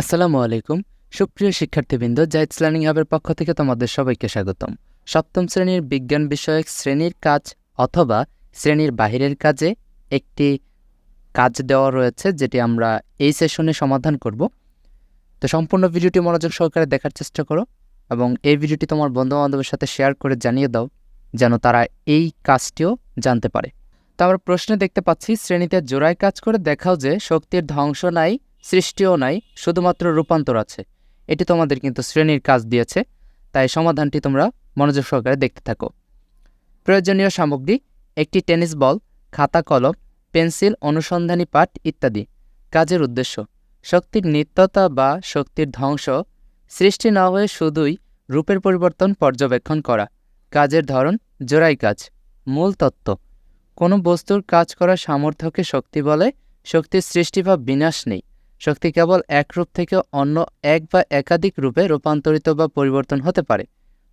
আসসালামু আলাইকুম। সুপ্রিয় শিক্ষার্থীবৃন্দ জাইটস লার্নিং হাবের পক্ষ থেকে তোমাদের সবাইকে স্বাগতম। সপ্তম শ্রেণির বিজ্ঞান বিষয়ক শ্রেণির কাজ অথবা শ্রেণির বাহিরের কাজে একটি কাজ দেওয়া রয়েছে, যেটি আমরা এই সেশনে সমাধান করব। তো সম্পূর্ণ ভিডিওটি মনোযোগ সহকারে দেখার চেষ্টা করো এবং এই ভিডিওটি তোমার বন্ধুবান্ধবের সাথে শেয়ার করে জানিয়ে দাও, যেন তারা এই কাজটিও জানতে পারে। তো আমরা প্রশ্নে দেখতে পাচ্ছি, শ্রেণীতে জোড়ায় কাজ করে দেখাও যে শক্তির ধ্বংস নাই সৃষ্টিও নাই, শুধুমাত্র রূপান্তর আছে। এটি তোমাদের কিন্তু শ্রেণির কাজ দিয়েছে, তাই সমাধানটি তোমরা মনোযোগ সহকারে দেখতে থাকো। প্রয়োজনীয় সামগ্রী, একটি টেনিস বল, খাতা কলম, পেন্সিল, অনুসন্ধানী পাঠ ইত্যাদি। কাজের উদ্দেশ্য, শক্তির নিত্যতা বা শক্তির ধ্বংস। সৃষ্টি না হয়ে শুধুই রূপের পরিবর্তন পর্যবেক্ষণ করা। কাজের ধরন, জোড়াই কাজ। মূল তত্ত্ব, কোনো বস্তুর কাজ করার সামর্থ্যকে শক্তি বলে, শক্তির সৃষ্টি বা বিনাশ নেই। শক্তি কেবল এক রূপ থেকে অন্য এক বা একাধিক রূপে রূপান্তরিত বা পরিবর্তন হতে পারে।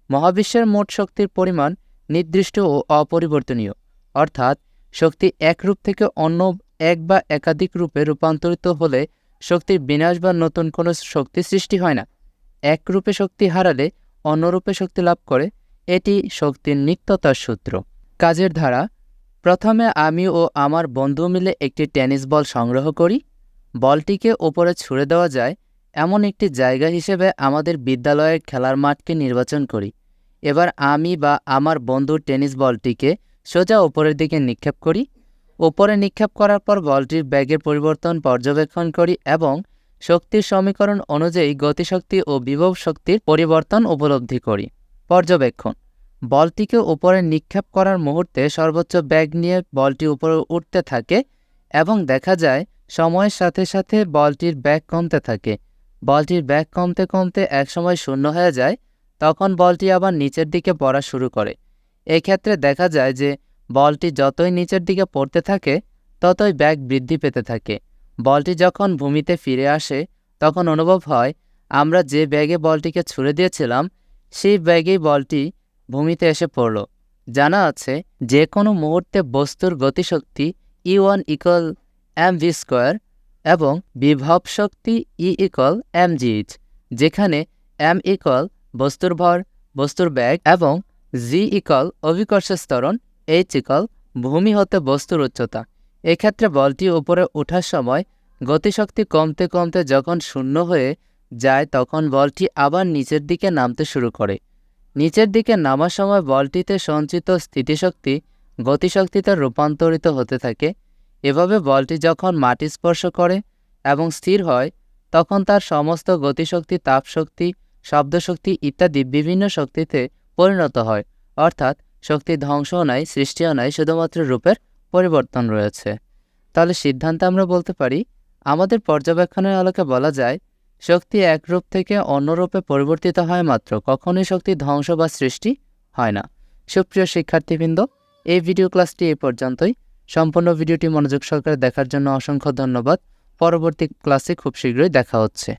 মহাবিশ্বের মোট শক্তির পরিমাণ নির্দিষ্ট ও অপরিবর্তনীয়, অর্থাৎ শক্তি এক রূপ থেকে অন্য এক বা একাধিক রূপে রূপান্তরিত হলে শক্তির বিনাশ বা নতুন কোনো শক্তি সৃষ্টি হয় না। এক রূপে শক্তি হারালে অন্য রূপে শক্তি লাভ করে, এটি শক্তির নিত্যতার সূত্র। কাজের ধারা, প্রথমে আমি ও আমার বন্ধু মিলে একটি টেনিস বল সংগ্রহ করি। বলটিকে ওপরে ছুড়ে দেওয়া যায়, এমন একটি জায়গা হিসেবে আমাদের বিদ্যালয়ের খেলার মাঠকে নির্বাচন করি। এবার আমি বা আমার বন্ধু টেনিস বলটিকে সোজা ওপরের দিকে নিক্ষেপ করি। ওপরে নিক্ষেপ করার পর বলটির ব্যাগের পরিবর্তন পর্যবেক্ষণ করি এবং শক্তির সমীকরণ অনুযায়ী গতিশক্তি ও বিভব শক্তির পরিবর্তন উপলব্ধি করি। পর্যবেক্ষণ। বলটিকে উপরে নিক্ষেপ করার মুহূর্তে সর্বোচ্চ ব্যাগ নিয়ে বলটি উপরে উঠতে থাকে এবং দেখা যায় সময়ের সাথে সাথে বলটির ব্যাগ কমতে থাকে। বলটির ব্যাগ কমতে কমতে একসময় শূন্য হয়ে যায়, তখন বলটি আবার নিচের দিকে পড়া শুরু করে। এক্ষেত্রে দেখা যায় যে বলটি যতই নিচের দিকে পড়তে থাকে, ততই ব্যাগ বৃদ্ধি পেতে থাকে। বলটি যখন ভূমিতে ফিরে আসে, তখন অনুভব হয়, আমরা যে ব্যাগে বলটিকে ছুড়ে দিয়েছিলাম, সেই ব্যাগেই বলটি ভূমিতে এসে পড়ল। জানা আছে, যে কোনো মুহূর্তে বস্তুর গতিশক্তি E one equal M V square এবং বিভব শক্তি E equal M G H যেখানে এম ইকল বস্তুর ভর, বস্তুর ব্যাগ এবং জি ইকল অভিকর্ষের স্তরণ এইচ ইকল ভূমি হতে বস্তুর উচ্চতা। এক্ষেত্রে বলটি উপরে ওঠার সময় গতিশক্তি কমতে কমতে যখন শূন্য হয়ে যায়, তখন বলটি আবার নিচের দিকে নামতে শুরু করে। নিচের দিকে নামার সময় বলটিতে সঞ্চিত স্থিতিশক্তি গতিশক্তিতে রূপান্তরিত হতে থাকে। এভাবে বলটি যখন মাটি স্পর্শ করে এবং স্থির হয়, তখন তার সমস্ত গতিশক্তি, তাপশক্তি, শব্দশক্তি ইত্যাদি বিভিন্ন শক্তিতে পরিণত হয়। অর্থাৎ, শক্তি ধ্বংসও নাই, সৃষ্টিও নাই, শুধুমাত্র রূপের পরিবর্তন রয়েছে। তাহলে সিদ্ধান্তে আমরা বলতে পারি, আমাদের পর্যবেক্ষণের আলোকে বলা যায়, শক্তি এক রূপ থেকে অন্য রূপে পরিবর্তিত হয় মাত্র, কখনোই শক্তি ধ্বংস বা সৃষ্টি হয় না। সুপ্রিয় শিক্ষার্থীবৃন্দ, এই ভিডিও ক্লাসটি এই পর্যন্তই। সম্পূর্ণ ভিডিওটি মনোযোগ সহকারে দেখার জন্য অসংখ্য ধন্যবাদ। পরবর্তী ক্লাসে খুব শীঘ্রই দেখা হচ্ছে।